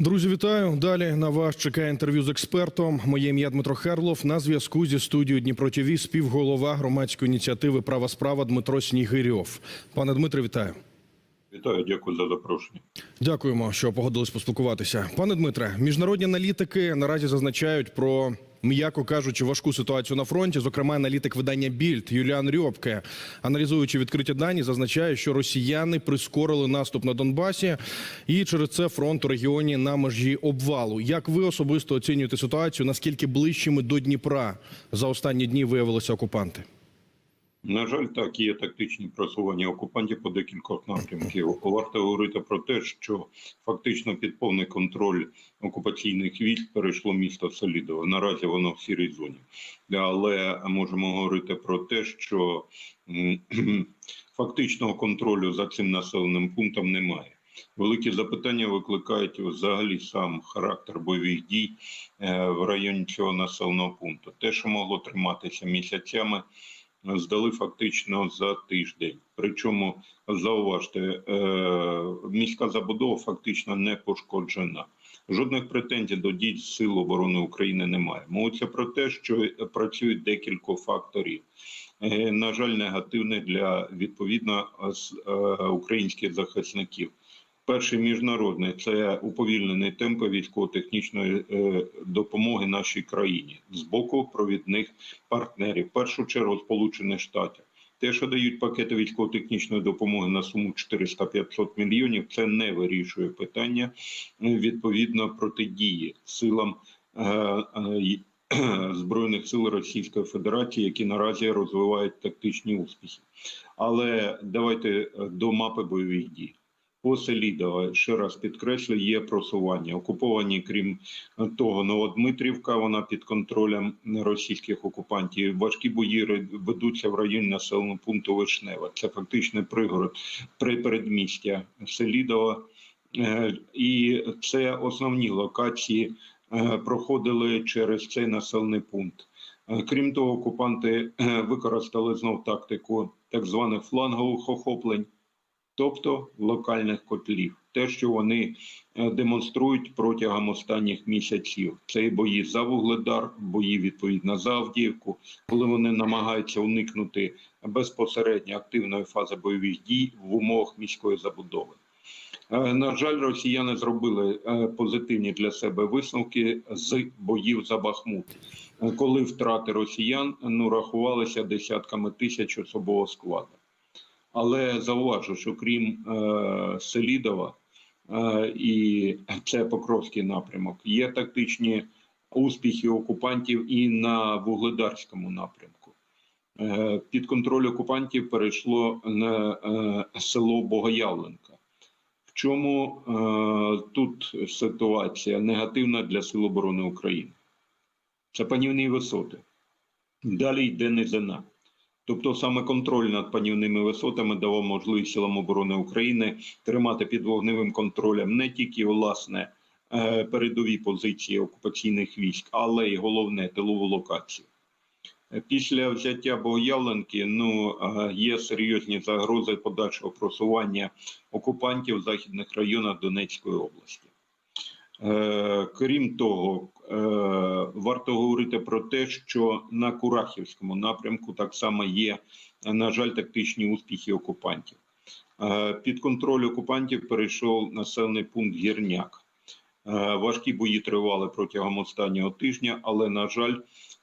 Друзі, вітаю. Далі на вас чекає інтерв'ю з експертом. Моє ім'я Дмитро Херлов. На зв'язку зі студією Дніпро ТВ співголова громадської ініціативи Права справа Дмитро Снігирьов. Пане Дмитре, вітаю. Вітаю, дякую за запрошення. Дякуємо, що погодились поспілкуватися. Пане Дмитре, міжнародні аналітики наразі зазначають про. М'яко кажучи, важку ситуацію на фронті. Зокрема, аналітик видання Більд Юліан Рьобке, аналізуючи відкриті дані, зазначає, що росіяни прискорили наступ на Донбасі, і через це фронт у регіоні на межі обвалу. Як ви особисто оцінюєте ситуацію? Наскільки ближчими до Дніпра за останні дні виявилися окупанти? На жаль, так є тактичні просування окупантів по декількох напрямків. Варто говорити про те, що фактично під повний контроль окупаційних військ перейшло місто Солідово. Наразі воно в сірій зоні, але можемо говорити про те, що фактичного контролю за цим населеним пунктом немає. Великі запитання викликають взагалі сам характер бойових дій е, в районі цього населеного пункту. Те, що могло триматися місяцями, здали фактично за тиждень. Причому зауважте, е, міська забудова фактично не пошкоджена. Жодних претензій до дій Сил оборони України немає. Мовиться про те, що працюють декілька факторів. Е, На жаль, негативних для відповідно е, українських захисників. Перший міжнародний це уповільнений темпи військово-технічної е, допомоги нашій країні з боку провідних партнерів, в першу чергу Сполучених Штатів. Те, що дають пакети військово-технічної допомоги на суму 400-500 мільйонів, це не вирішує питання ну, відповідно протидії силам е, е, збройних сил Російської Федерації, які наразі розвивають тактичні успіхи. Але давайте е, до мапи бойових дій. По Селідова, ще раз підкреслю, є просування. Окуповані, крім того, Новодмитрівка, вона під контролем російських окупантів. Важкі бої ведуться в районі населеного пункту Вишнева. Це фактично пригород при передмістя Селідова. Е, І це основні локації е, проходили через цей населений пункт. Е, Крім того, окупанти використали знов тактику так званих флангових охоплень тобто локальних котлів. Те, що вони е, демонструють протягом останніх місяців, це і бої за Вугледар, бої відповідно за Авдіївку, коли вони намагаються уникнути безпосередньо активної фази бойових дій в умовах міської забудови. Е, На жаль, росіяни зробили е, позитивні для себе висновки з боїв за Бахмут, коли втрати росіян ну рахувалися десятками тисяч особового складу. Але зауважу, що крім е, Селідова е, і це Покровський напрямок, є тактичні успіхи окупантів і на Вугледарському напрямку. Е, під контроль окупантів перейшло на е, село Богоявленка. В чому е, тут ситуація негативна для Сил оборони України? Це панівні висоти. Далі йде низина. Тобто саме контроль над панівними висотами давав можливість силам оборони України тримати під вогневим контролем не тільки власне е, передові позиції окупаційних військ, але й головне тилову локацію. Е, Після взяття Богоявленки ну, е, є серйозні загрози подальшого просування окупантів в західних районах Донецької області. Е, Крім того, е, варто говорити про те, що на Курахівському напрямку так само є, на жаль, тактичні успіхи окупантів. Е, Під контроль окупантів перейшов населений пункт Гірняк. Важкі бої тривали протягом останнього тижня, але, на жаль,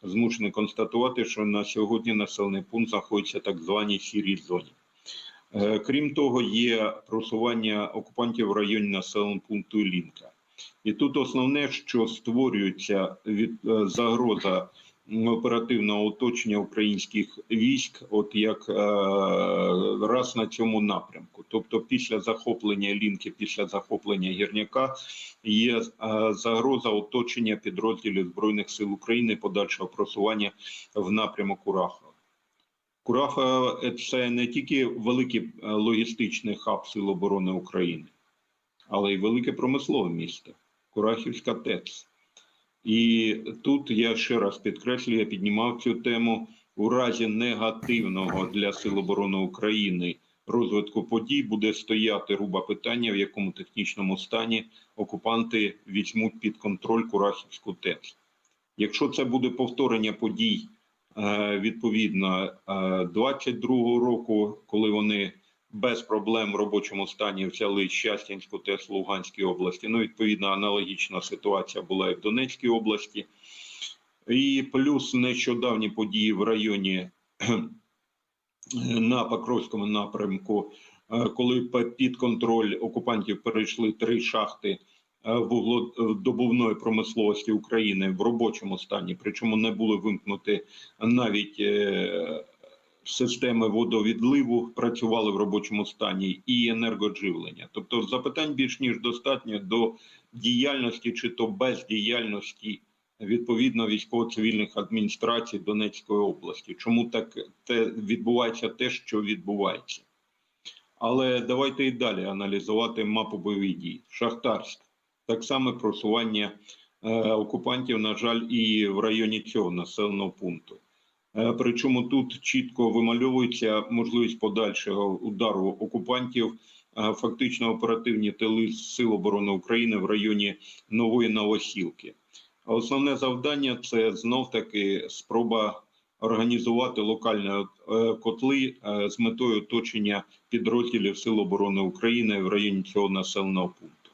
змушений констатувати, що на сьогодні населений пункт знаходиться так званій сірій зоні. Крім того, є просування окупантів в районі населеного пункту Ілінка. І тут основне, що створюється від е, загроза оперативного оточення українських військ, от як е, раз на цьому напрямку. Тобто, після захоплення лінки, після захоплення гірняка, є е, загроза оточення підрозділів збройних сил України, подальшого просування в напрямок Курахова. Курахова – це не тільки великий е, логістичний хаб Сил оборони України але й велике промислове місто Курахівська ТЕЦ. І тут я ще раз підкреслюю, я піднімав цю тему у разі негативного для Сил оборони України розвитку подій буде стояти руба питання, в якому технічному стані окупанти візьмуть під контроль Курахівську ТЕЦ. Якщо це буде повторення подій е, відповідно е, 22-го року, коли вони без проблем в робочому стані взяли Щастянську ТЕС Луганській області. Ну, відповідно, аналогічна ситуація була і в Донецькій області. І плюс нещодавні події в районі на Покровському напрямку, е, коли під контроль окупантів перейшли три шахти е, вугледобувної промисловості України в робочому стані, причому не були вимкнуті навіть е, системи водовідливу, працювали в робочому стані і енергодживлення. Тобто запитань більш ніж достатньо до діяльності чи то бездіяльності відповідно військово-цивільних адміністрацій Донецької області. Чому так те відбувається те, що відбувається? Але давайте і далі аналізувати мапу бойових дій. Шахтарськ так само просування е, окупантів, на жаль, і в районі цього населеного пункту. Е, Причому тут чітко вимальовується можливість подальшого удару окупантів, е, фактично оперативні тили Сил оборони України в районі Нової Новосілки. Основне завдання це знов таки спроба організувати локальні е, котли з метою оточення підрозділів Сил оборони України в районі цього населеного пункту.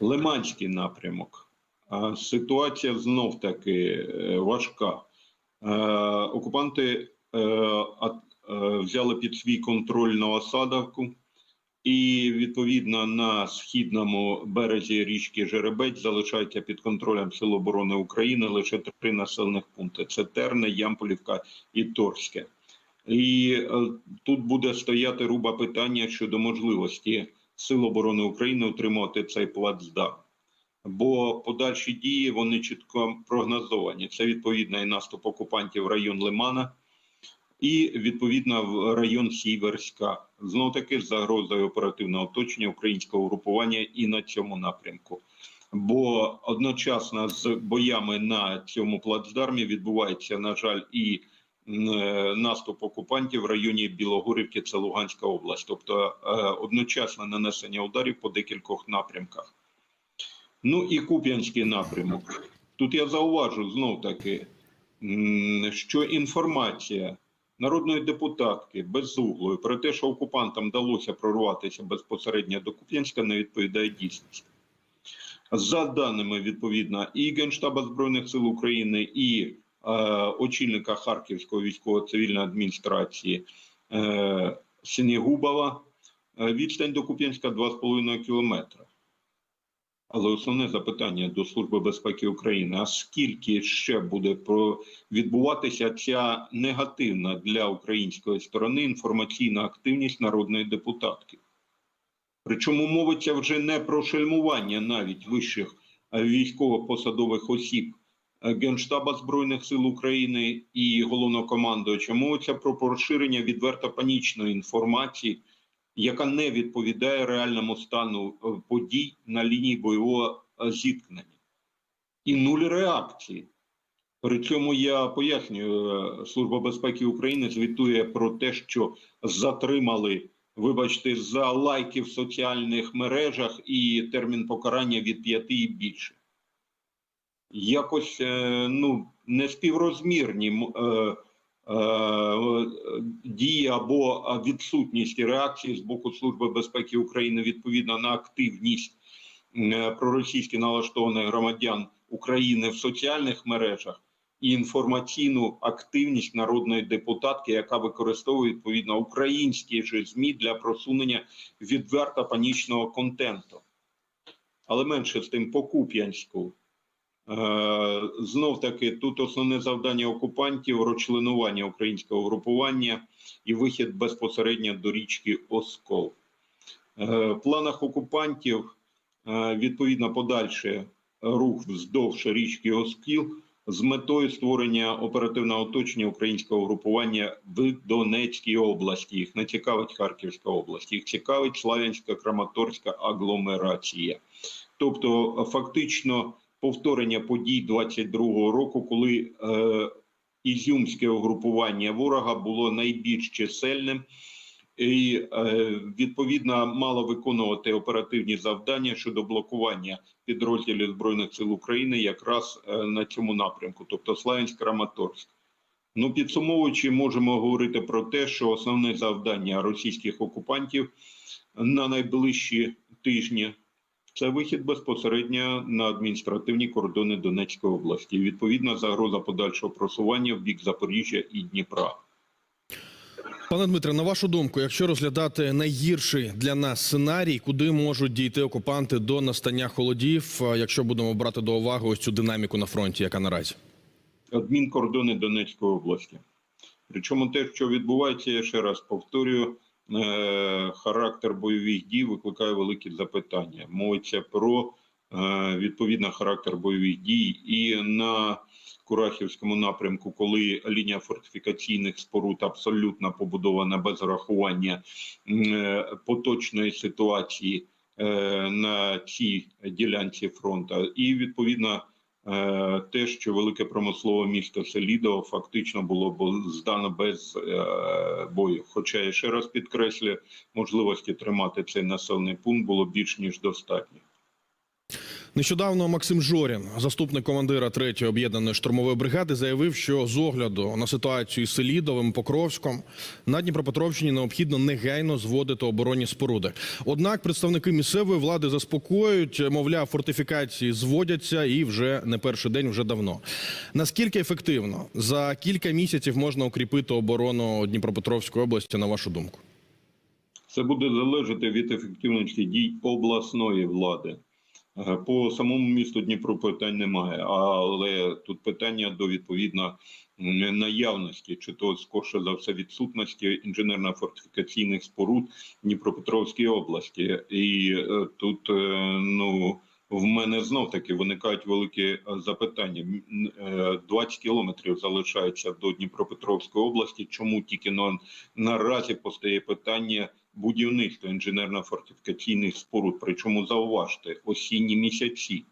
Лиманський напрямок. Ситуація знов таки важка. Е, Окупанти е, е, взяли під свій контроль Новосадовку, і відповідно на східному березі річки Жеребець залишаються під контролем Сил оборони України лише три населених пункти: це Терне, Ямполівка і Торське. І тут буде стояти руба питання щодо можливості Сил оборони України утримувати цей плацдарм. Бо подальші дії вони чітко прогнозовані. Це відповідно і наступ окупантів в район Лимана, і відповідно в район Сіверська. Знов таки з загрозою оперативного оточення українського групування і на цьому напрямку. Бо одночасно з боями на цьому плацдармі відбувається, на жаль, і е, наступ окупантів в районі Білогорівки, це Луганська область, тобто е, одночасне нанесення ударів по декількох напрямках. Ну і Куп'янський напрямок. Тут я зауважу знов таки, що інформація народної депутатки безуглої про те, що окупантам вдалося прорватися безпосередньо до Куп'янська, не відповідає дійсності. За даними відповідно і Генштаба Збройних сил України, і е, очільника Харківської військово-цивільної адміністрації е, Синігубова, е, відстань до Куп'янська 2,5 кілометра. Але основне запитання до Служби безпеки України: а скільки ще буде відбуватися ця негативна для української сторони інформаційна активність народної депутатки? Причому мовиться вже не про шельмування навіть вищих е, військово-посадових осіб е, Генштаба Збройних сил України і головнокомандуюча. Мовиться про поширення відверто панічної інформації, яка не відповідає реальному стану е, подій на лінії бойового е, зіткнення. І нуль реакції. При цьому я пояснюю, е, Служба безпеки України звітує про те, що затримали, вибачте, за лайки в соціальних мережах і термін покарання від п'яти і більше. Якось ну, неспіврозмірні е, дії або відсутність реакції з боку Служби безпеки України відповідно на активність е, проросійськи налаштованих громадян України в соціальних мережах і інформаційну активність народної депутатки, яка використовує відповідно українські ж ЗМІ для просунення відверто панічного контенту. Але менше з тим по. Е, Знов таки тут основне завдання окупантів розчленування українського групування і вихід безпосередньо до річки Оскол. Е, В планах окупантів е, відповідно подальше рух вздовж річки Оскіл з метою створення оперативного оточення українського групування в Донецькій області. Їх не цікавить Харківська область, їх цікавить Славянська Краматорська агломерація. Тобто, фактично, повторення подій 22-го року, коли е, ізюмське угрупування ворога було найбільш чисельним і е, відповідно мала виконувати оперативні завдання щодо блокування підрозділів збройних сил України якраз е, на цьому напрямку, тобто Славянськ Краматорськ. Ну, підсумовуючи, можемо говорити про те, що основне завдання російських окупантів на найближчі тижні це вихід безпосередньо на адміністративні кордони Донецької області. Відповідна загроза подальшого просування в бік Запоріжжя і Дніпра. Пане Дмитре, на вашу думку, якщо розглядати найгірший для нас сценарій, куди можуть дійти окупанти до настання холодів, якщо будемо брати до уваги ось цю динаміку на фронті, яка наразі? адмінкордони Донецької області. Причому те, що відбувається, я ще раз повторюю, характер бойових дій викликає великі запитання. Мовиться про е, відповідно характер бойових дій і на Курахівському напрямку, коли лінія фортифікаційних споруд абсолютно побудована без врахування е, поточної ситуації е, на цій ділянці фронту, і відповідно Е, те, що велике промислове місто Селідо фактично було здано без е, бою. Хоча я ще раз підкреслю, можливості тримати цей населений пункт було більш ніж достатньо. Нещодавно Максим Жорін, заступник командира 3-ї об'єднаної штурмової бригади, заявив, що з огляду на ситуацію із Селідовим Покровськом на Дніпропетровщині необхідно негайно зводити оборонні споруди. Однак представники місцевої влади заспокоюють, мовляв, фортифікації зводяться і вже не перший день, вже давно. Наскільки ефективно за кілька місяців можна укріпити оборону Дніпропетровської області, на вашу думку? Це буде залежати від ефективності дій обласної влади. Е, По самому місту Дніпро питань немає, але тут питання до відповідно наявності, чи то скорше за все відсутності інженерно-фортифікаційних споруд в Дніпропетровській області. І е, тут е, ну. В мене знов таки виникають великі е, запитання. М, е, 20 кілометрів залишається до Дніпропетровської області. Чому тільки на, наразі постає питання будівництва інженерно-фортифікаційних споруд? Причому зауважте осінні місяці,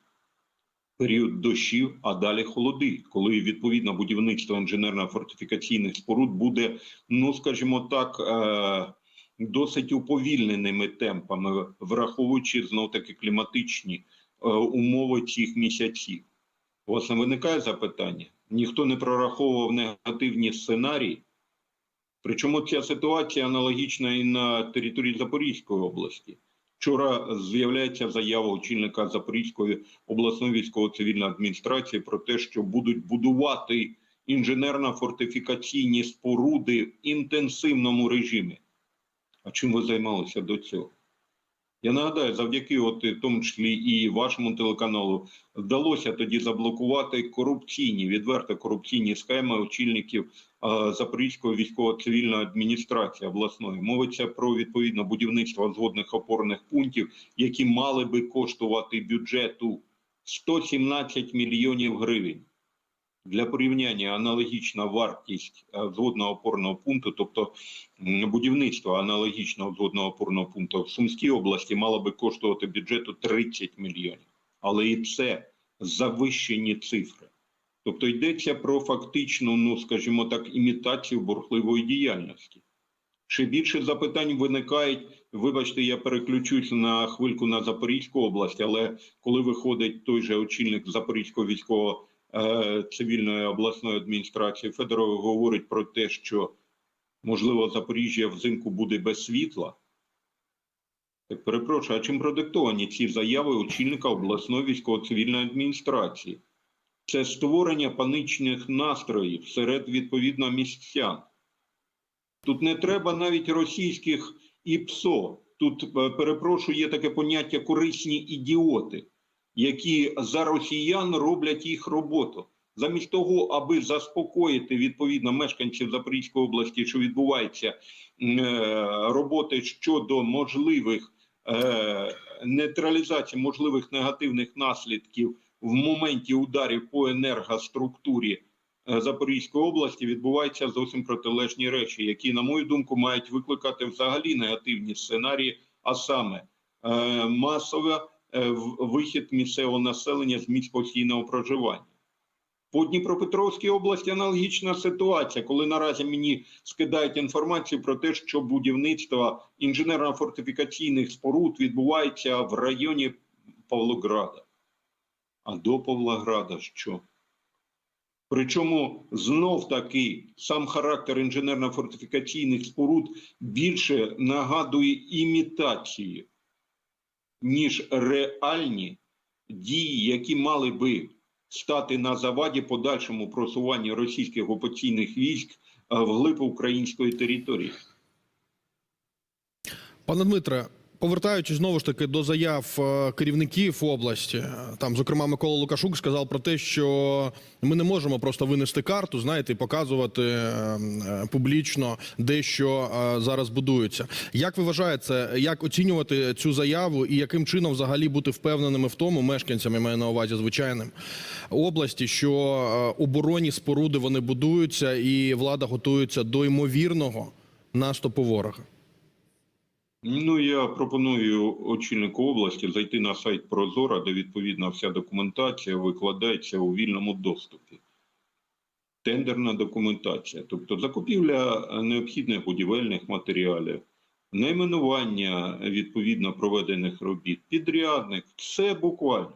період дощів, а далі холоди, коли відповідно будівництво інженерно-фортифікаційних споруд буде, ну скажімо так. Е- Досить уповільненими темпами, враховуючи знов таки кліматичні е, умови цих місяців. У вас не виникає запитання? Ніхто не прораховував негативні сценарії. Причому ця ситуація аналогічна і на території Запорізької області. Вчора з'являється заява очільника Запорізької обласної військово-цивільної адміністрації про те, що будуть будувати інженерно-фортифікаційні споруди в інтенсивному режимі. А чим ви займалися до цього? Я нагадаю, завдяки, от, в тому числі і вашому телеканалу, вдалося тоді заблокувати корупційні, відверто корупційні схеми очільників Запорізької військово-цивільної адміністрації обласної. Мовиться про відповідно будівництво згодних опорних пунктів, які мали би коштувати бюджету 117 мільйонів гривень. Для порівняння аналогічна вартість е, згодного опорного пункту, тобто будівництво аналогічного згодного опорного пункту в Сумській області мало би коштувати бюджету 30 мільйонів. Але і це завищені цифри. Тобто йдеться про фактичну, ну скажімо так, імітацію бурхливої діяльності. Ще більше запитань виникають. Вибачте, я переключусь на хвильку на Запорізьку область, але коли виходить той же очільник Запорізького військового е, цивільної обласної адміністрації Федоров говорить про те, що можливо Запоріжжя взимку буде без світла. Так перепрошую, а чим продиктовані ці заяви очільника обласної військово-цивільної адміністрації? Це створення панічних настроїв серед відповідно містян. Тут не треба навіть російських і ПСО. Тут, е, перепрошую, є таке поняття корисні ідіоти, які за росіян роблять їх роботу. Замість того, аби заспокоїти відповідно мешканців Запорізької області, що відбувається е, роботи щодо можливих е, нейтралізації можливих негативних наслідків в моменті ударів по енергоструктурі е, Запорізької області, відбуваються зовсім протилежні речі, які, на мою думку, мають викликати взагалі негативні сценарії, а саме е, масове е, вихід місцевого населення з місць постійного проживання. По Дніпропетровській області аналогічна ситуація, коли наразі мені скидають інформацію про те, що будівництво інженерно-фортифікаційних споруд відбувається в районі Павлограда. А до Павлограда що? Причому знов таки сам характер інженерно-фортифікаційних споруд більше нагадує імітації, ніж реальні дії, які мали би стати на заваді подальшому просуванню російських окупаційних військ е, вглиб української території. Пане Дмитре, повертаючись знову ж таки до заяв е, керівників області, е, там, зокрема, Микола Лукашук сказав про те, що ми не можемо просто винести карту, знаєте, і показувати е, публічно, де що е, зараз будується. Як ви вважаєте, як оцінювати цю заяву і яким чином взагалі бути впевненими в тому, мешканцями маю на увазі звичайним області, що оборонні споруди вони будуються, і влада готується до ймовірного наступу ворога? Ну, я пропоную очільнику області зайти на сайт Прозора, де відповідна вся документація викладається у вільному доступі. Тендерна документація, тобто закупівля необхідних будівельних матеріалів, найменування відповідно проведених робіт, підрядник, все буквально.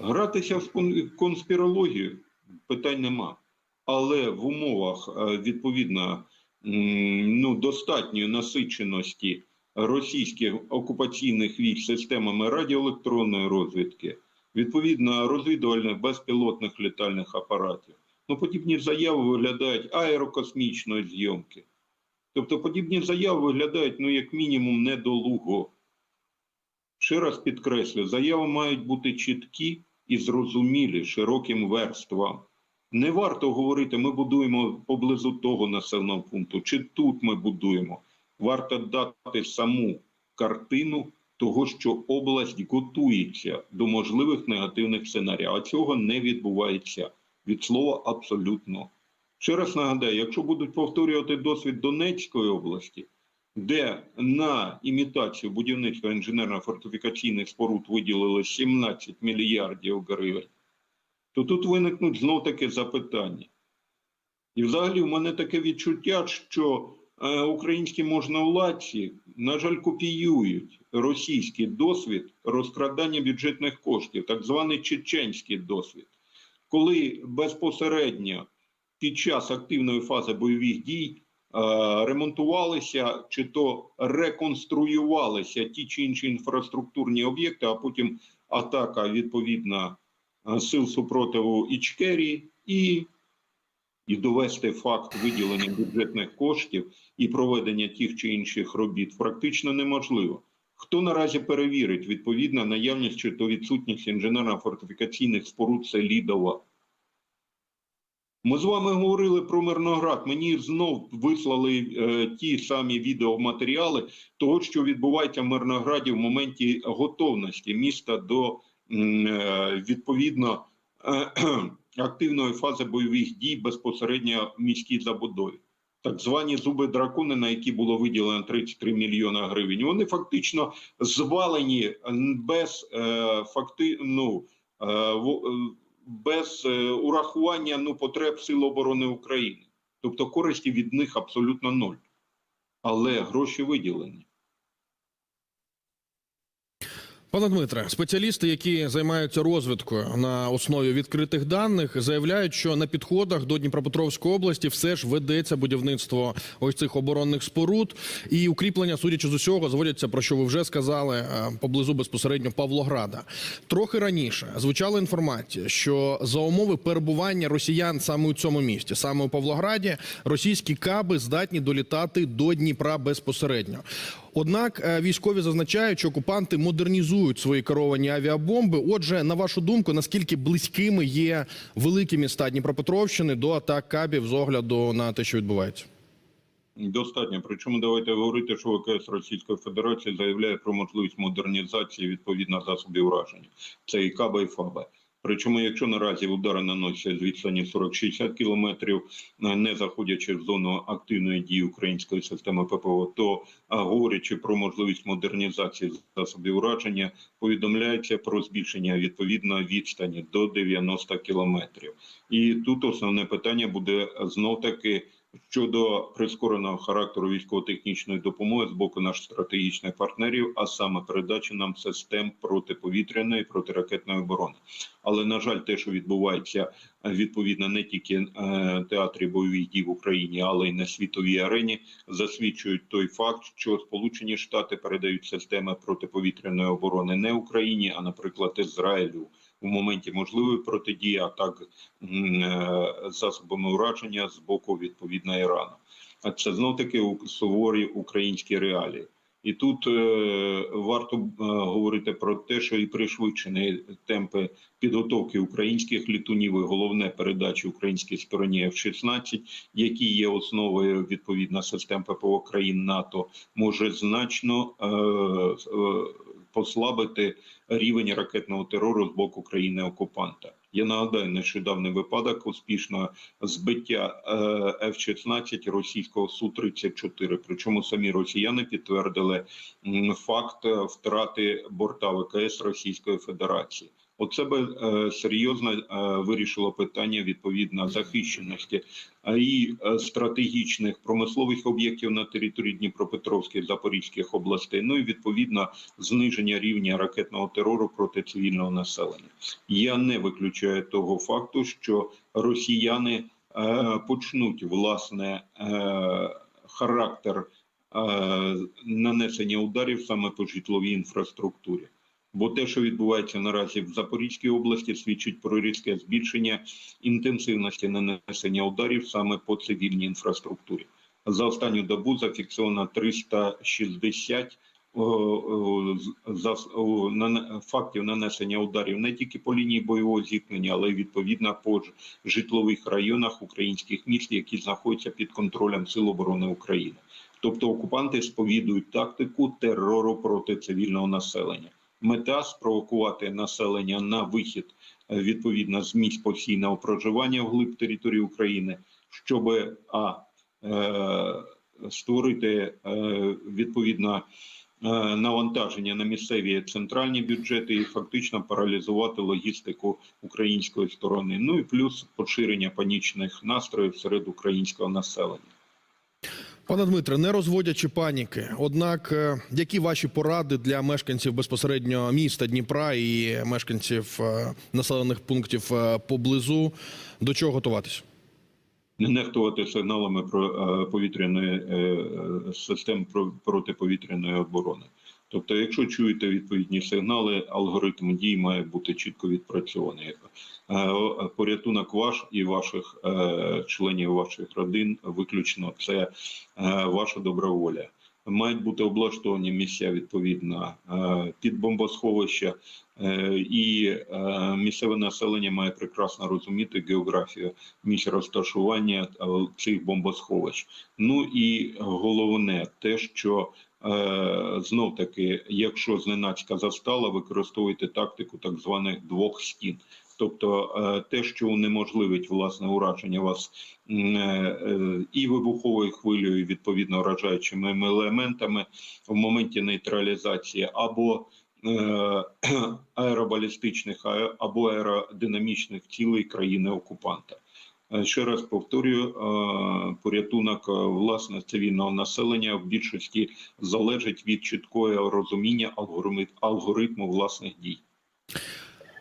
Гратися в конспірологію питань нема. Але в умовах е, відповідно ну, достатньої насиченості російських окупаційних військ системами радіоелектронної розвідки, відповідно розвідувальних безпілотних літальних апаратів. Ну, подібні заяви виглядають аерокосмічної зйомки. Тобто подібні заяви виглядають, ну, як мінімум, недолуго. Ще раз підкреслю, заяви мають бути чіткі і зрозумілі широким верствам. Не варто говорити, ми будуємо поблизу того населеного пункту, чи тут ми будуємо. Варто дати саму картину того, що область готується до можливих негативних сценаріїв, а цього не відбувається від слова абсолютно. Ще раз нагадаю, якщо будуть повторювати досвід Донецької області, де на імітацію будівництва інженерно-фортифікаційних споруд виділили 17 мільярдів гривень, то тут виникнуть знов таки запитання. І взагалі в мене таке відчуття, що е, українські можновладці, на жаль, копіюють російський досвід розкрадання бюджетних коштів, так званий чеченський досвід, коли безпосередньо під час активної фази бойових дій е, ремонтувалися чи то реконструювалися ті чи інші інфраструктурні об'єкти, а потім атака відповідна сил супротиву Ічкерії і, і довести факт виділення бюджетних коштів і проведення тих чи інших робіт практично неможливо. Хто наразі перевірить відповідно наявність чи то відсутність інженерно-фортифікаційних споруд Селідова? Ми з вами говорили про Мирноград. Мені знов вислали е, ті самі відеоматеріали того, що відбувається в Мирнограді в моменті готовності міста до е, відповідно е, активної фази бойових дій безпосередньо в міській забудові. Так звані зуби дракони, на які було виділено 33 мільйона гривень, вони фактично звалені без е, факти, ну, е, е, без е, урахування ну, потреб Сил оборони України. Тобто користі від них абсолютно ноль. Але гроші виділені. Пане Дмитре, спеціалісти, які займаються розвідкою на основі відкритих даних, заявляють, що на підходах до Дніпропетровської області все ж ведеться будівництво ось цих оборонних споруд і укріплення, судячи з усього, зводяться про що ви вже сказали е, поблизу безпосередньо Павлограда. Трохи раніше звучала інформація, що за умови перебування росіян саме у цьому місті, саме у Павлограді, російські каби здатні долітати до Дніпра безпосередньо. Однак е, військові зазначають, що окупанти модернізують свої керовані авіабомби. Отже, на вашу думку, наскільки близькими є великі міста Дніпропетровщини до атак кабів з огляду на те, що відбувається? Достатньо. Причому давайте говорити, що ВКС Російської Федерації заявляє про можливість модернізації відповідно засобів враження. Це і КАБА, і ФАБА. Причому, якщо наразі удари наносяться з відстані 40-60 кілометрів, е, не заходячи в зону активної дії української системи ППО, то говорячи про можливість модернізації засобів ураження, повідомляється про збільшення відповідно відстані до 90 кілометрів. І тут основне питання буде знов таки щодо прискореного характеру військово-технічної допомоги з боку наших стратегічних партнерів, а саме передачі нам систем протиповітряної протиракетної оборони. Але на жаль, те, що відбувається е, відповідно не тільки в е, театрі бойових дій в Україні, але й на світовій арені, засвідчують той факт, що Сполучені Штати передають системи протиповітряної оборони не Україні, а наприклад Ізраїлю. У моменті можливої протидії атак м, е, засобами ураження з боку відповідно Ірану. А це знов таки суворі українські реалії. І тут е, варто е, говорити про те, що і пришвидшені темпи підготовки українських літунів, і головне передачі українській стороні F-16, які є основою відповідно систем ППО країн НАТО, може значно послабити рівень ракетного терору з боку країни окупанта. Я нагадаю нещодавний випадок успішного збиття е, F-16 російського су 34 Причому самі росіяни підтвердили факт втрати борта ВКС Російської Федерації. Оце би е, серйозно е, вирішило питання відповідно захищеності і е, стратегічних промислових об'єктів на території Дніпропетровської Запорізьких областей. Ну і відповідно зниження рівня ракетного терору проти цивільного населення. Я не виключаю того факту, що росіяни почнуть власне характер нанесення ударів саме по житловій інфраструктурі. Бо те, що відбувається наразі в Запорізькій області, свідчить про різке збільшення інтенсивності нанесення ударів саме по цивільній інфраструктурі. За останню добу зафіксовано 360 о, о, зас- о, фактів нанесення ударів не тільки по лінії бойового зіткнення, але й відповідно по житлових районах українських міст, які знаходяться під контролем Сил оборони України. Тобто окупанти сповідують тактику терору проти цивільного населення. Мета спровокувати населення на вихід е, відповідно з місць постійного проживання вглиб території України, щоб а е, створити е, відповідно е, навантаження на місцеві центральні бюджети і фактично паралізувати логістику української сторони. Ну і плюс поширення панічних настроїв серед українського населення. Пане Дмитре, не розводячи паніки. Однак, е, які ваші поради для мешканців безпосередньо міста Дніпра і мешканців е, населених пунктів е, поблизу? До чого готуватись? не нехтувати сигналами про повітряної систем про- протиповітряної оборони. Тобто, якщо чуєте відповідні сигнали, алгоритм дій має бути чітко відпрацьований. Е, Порятунок ваш і ваших е, членів ваших родин виключно це е, ваша добра воля. Мають бути облаштовані місця відповідно е, під бомбосховища, е, і е, місцеве населення має прекрасно розуміти географію місць розташування е, цих бомбосховищ. Ну і головне, те, що е, знов таки, якщо зненацька застала, використовуйте тактику так званих двох стін. Тобто е, те, що унеможливить власне ураження вас е, е, і вибуховою хвилею, і, відповідно вражаючими елементами в моменті нейтралізації, або е, аеробалістичних або аеродинамічних цілей країни окупанта. Е, Ще раз повторюю, е, порятунок е, власне цивільного населення в більшості залежить від чіткого розуміння алгоритму, алгоритму власних дій.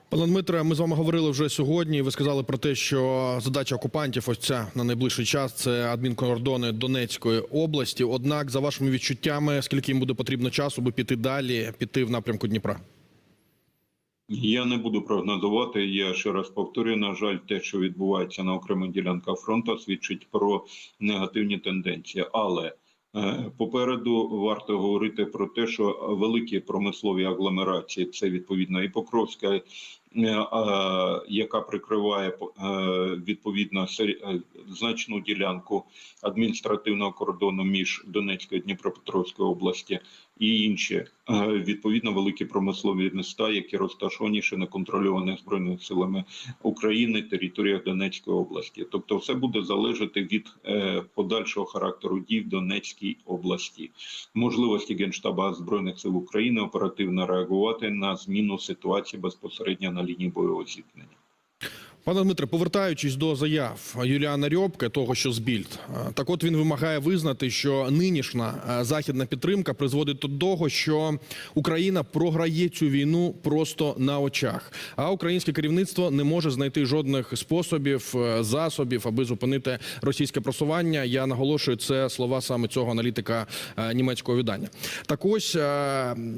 Пане Дмитре, ми з вами говорили вже сьогодні. Ви сказали про те, що задача окупантів ось ця на найближчий час це адмінкордони Донецької області. Однак, за вашими відчуттями, скільки їм буде потрібно часу, аби піти далі, піти в напрямку Дніпра? Я не буду прогнозувати. Я ще раз повторюю, на жаль, те, що відбувається на окремих ділянках фронту, свідчить про негативні тенденції. Але е, попереду варто говорити про те, що великі промислові агломерації, це відповідно і Покровська, яка прикриває е, відповідно е, значну ділянку адміністративного кордону між Донецькою і Дніпропетровською області і інші е, відповідно великі промислові міста, які розташовані ще неконтрольованих збройними силами України територіях Донецької області. Тобто, все буде залежати від е, подальшого характеру дій в Донецькій області, можливості Генштаба збройних сил України оперативно реагувати на зміну ситуації безпосередньо на лінії бойового зіткнення. Пане Дмитре, повертаючись до заяв Юліана Рьобке, того що з Більд, е, так от він вимагає визнати, що нинішня е, західна підтримка призводить до того, що Україна програє цю війну просто на очах. А українське керівництво не може знайти жодних способів, е, засобів, аби зупинити російське просування. Я наголошую, це слова саме цього аналітика німецького видання. Так ось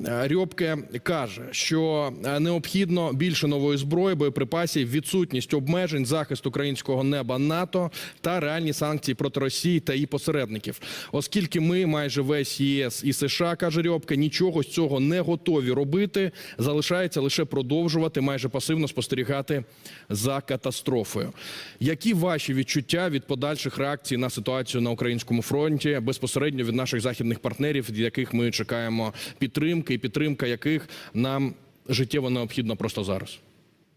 Рьобке каже, що необхідно більше нової зброї, боєприпасів, відсутність обмежень, захист українського неба НАТО та реальні санкції проти Росії та її посередників. Оскільки ми майже весь ЄС і США, каже Рьобке, нічого з цього не готові робити. Залишається лише продовжувати майже пасивно спостерігати за катастрофою. Які ваші відчуття від подальших реакцій на ситуацію на українському фронті безпосередньо від наших західних партнерів, від яких ми чекаємо підтримки, і підтримка яких нам життєво необхідна просто зараз?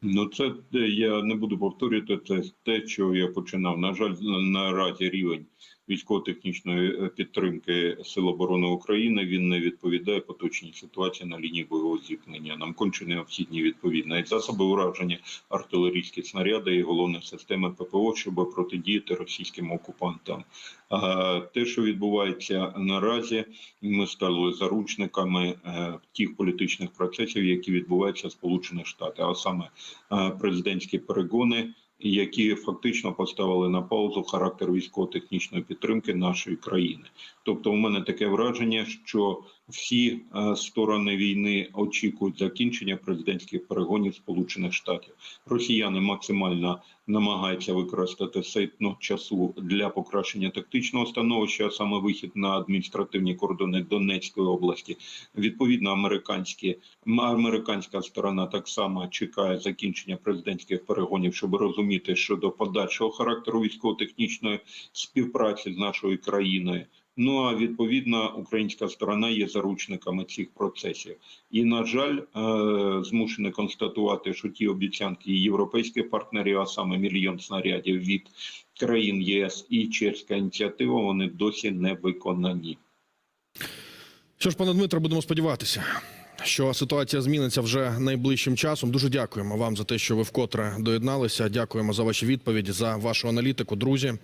Ну, це те, я не буду повторювати. Це те, що я починав. На жаль, наразі рівень військово-технічної е, підтримки Сил оборони України він не відповідає поточній ситуації на лінії бойового зіткнення. Нам конче необхідні відповідно і засоби ураження, артилерійські снаряди і головні системи ППО, щоб протидіяти російським окупантам. А те, що відбувається наразі, ми стали заручниками е, тих політичних процесів, які відбуваються в Сполучених Штатах, а саме е, президентські перегони, які фактично поставили на паузу характер військово-технічної підтримки нашої країни. Тобто, у мене таке враження, що всі е, сторони війни очікують закінчення президентських перегонів Сполучених Штатів. Росіяни максимально намагаються використати ситно часу для покращення тактичного становища, саме вихід на адміністративні кордони Донецької області. Відповідно, американські американська сторона так само чекає закінчення президентських перегонів, щоб розуміти щодо подальшого характеру військово-технічної співпраці з нашою країною. Ну а відповідно, українська сторона є заручниками цих процесів. І на жаль, е, змушений констатувати, що ті обіцянки європейських партнерів, а саме мільйон снарядів від країн ЄС і чеська ініціатива, вони досі не виконані. Що ж, пане Дмитро, будемо сподіватися. Що ситуація зміниться вже найближчим часом. Дуже дякуємо вам за те, що ви вкотре доєдналися. Дякуємо за ваші відповіді, за вашу аналітику, друзі.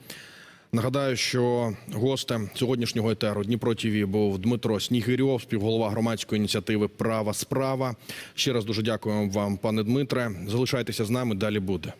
Нагадаю, що гостем сьогоднішнього етеру Дніпро ТВ був Дмитро Снігирьов, співголова громадської ініціативи Права справа. Ще раз дуже дякуємо вам, пане Дмитре. Залишайтеся з нами. Далі буде.